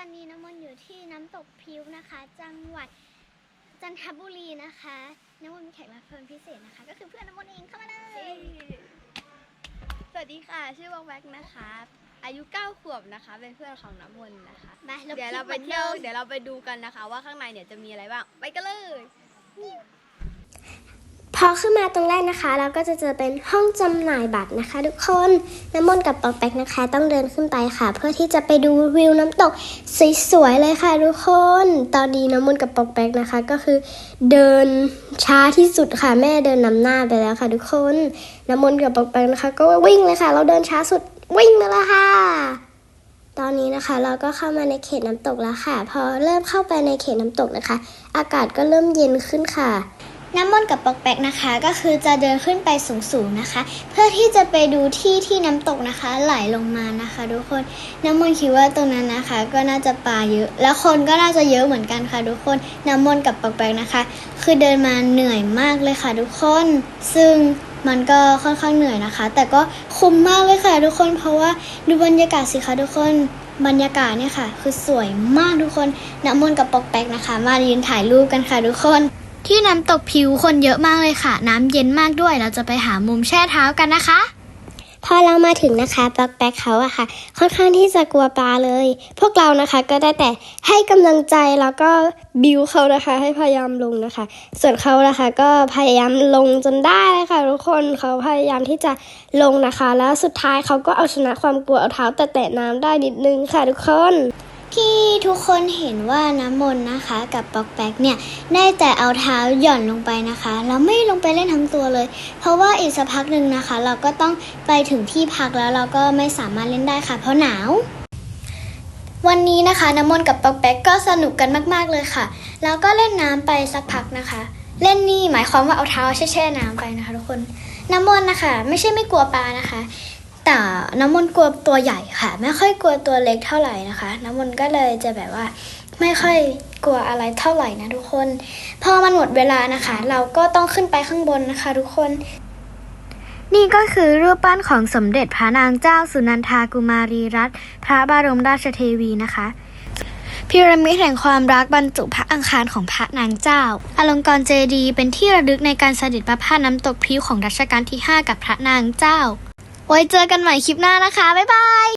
ตกพิ้วนะคะ จังหวัดจันทบุรีนะคะ น้ำมนต์มีแขกรับเชิญพิเศษนะคะ ก็คือเพื่อนน้ำมนต์เองเข้ามาเลยสวัสดีค่ะ ชื่อวังแว็กนะคะ อายุ 9 ขวบนะคะ เป็นเพื่อนของน้ำมนต์นะคะ มาเดี๋ยวเราไปเที่ยวเดี๋ยวเราไปดูกันนะคะ ว่าข้างในเนี่ยจะมีอะไรบ้าง ไปกันเลย พอขึ้นมาตรงแรกนะคะ เราก็จะเจอเป็นห้องจำหน่ายบัตรนะคะ ทุกคนน้ำมนต์กับปอกแป๊กนะคะ ต้องเดินขึ้นไปค่ะ เพื่อที่จะไปดูวิวน้ำตกสวยๆเลยค่ะทุกคน ตอนนี้น้ำมนต์กับปอกแป๊กนะคะ ก็คือเดินช้าที่สุดค่ะแม่เดินนำหน้าไปแล้วค่ะ ทุกคนน้ำมนต์กับปอกแป๊กนะคะ ก็วิ่งเลยค่ะ เราเดินช้าสุดวิ่งมาแล้วค่ะตอนนี้นะคะเราก็เข้ามาในเขตน้ำตกแล้วค่ะ พอเริ่มเข้าไปในเขตน้ำตกนะคะ อากาศก็เริ่มเย็นขึ้นค่ะ น้ำมนต์กับปอกแปกนะคะ ก็คือจะเดินขึ้นไปสูงๆนะคะ เพื่อที่จะไปดูที่ที่น้ำตกนะคะ ไหลลงมานะคะทุกคนน้ำมนต์คิดว่าตรงนั้นนะคะ ก็น่าจะปลาเยอะ แล้วคนก็น่าจะเยอะเหมือนกันค่ะ ทุกคนน้ำมนต์กับปอกแปกนะคะ คือเดินมาเหนื่อยมากเลยค่ะ ทุกคน ซึ่งมันก็ค่อนข้างเหนื่อยนะคะ แต่ก็คุ้มมากเลยค่ะ ทุกคน เพราะว่าดูบรรยากาศสิคะทุกคนบรรยากาศเนี่ยค่ะ คือสวยมากทุกคนน้ำมนต์กับปอกแปกนะคะ มายืนถ่ายรูปกันค่ะทุกคน ที่น้ำตกผิวคนเยอะมากเลยค่ะ น้ำเย็นมากด้วย เราจะไปหามุมแช่เท้ากันนะคะ พอเรามาถึงนะคะปอกแป๊กเขาอะค่ะ ค่อนข้างที่จะกลัวปลาเลย พวกเรานะคะก็ได้แต่ให้กำลังใจแล้วก็บิวเขานะคะ ให้พยายามลงนะคะ ส่วนเขานะคะก็พยายามลงจนได้เลยค่ะทุกคนเขาพยายามที่จะลงนะคะ แล้วสุดท้ายเขาก็เอาชนะความกลัวเอาเท้าแตะน้ำได้นิดนึงค่ะทุกคน ที่ทุกคนเห็นว่าน้ำมนต์นะคะ กับปอกแป๊กเนี่ยได้แต่เอาเท้าหย่อนลงไปนะคะแล้วไม่ลงไปเล่นทั้งตัวเลย เพราะว่าอีกสักพักหนึ่งนะคะ เราก็ต้องไปถึงที่พักแล้วเราก็ไม่สามารถเล่นได้ค่ะ เพราะหนาว วันนี้นะคะน้ำมนต์กับปอกแป๊กก็สนุกกันมากๆเลยค่ะ แล้วก็เล่นน้ำไปสักพักนะคะ เล่นนี่หมายความว่าเอาเท้าแช่ๆน้ำไปนะคะ ทุกคนน้ำมนต์นะคะ ไม่ใช่ไม่กลัวปลานะคะ แต่น้ำมนต์กลัวตัวใหญ่ค่ะ ไม่ค่อยกลัวตัวเล็กเท่าไหร่นะคะ น้ำมนต์ก็เลยจะแบบว่าไม่ค่อยกลัวอะไรเท่าไหร่นะทุกคน พอมันหมดเวลานะคะ เราก็ต้องขึ้นไปข้างบนนะคะ ทุกคน นี่ก็คือรูปปั้นของสมเด็จพระนางเจ้าสุนันทากุมารีรัตน์พระบรมราชเทวีนะคะพีระมิดแห่งความรักบรรจุพระอังคารของพระนางเจ้า อลงกรณ์เจดีย์เป็นที่ระลึกในการเสด็จประพาสน้ำตกพริ้วของรัชกาลที่ 5 กับพระนางเจ้า ไว้เจอกันใหม่คลิปหน้านะคะ บ๊ายบาย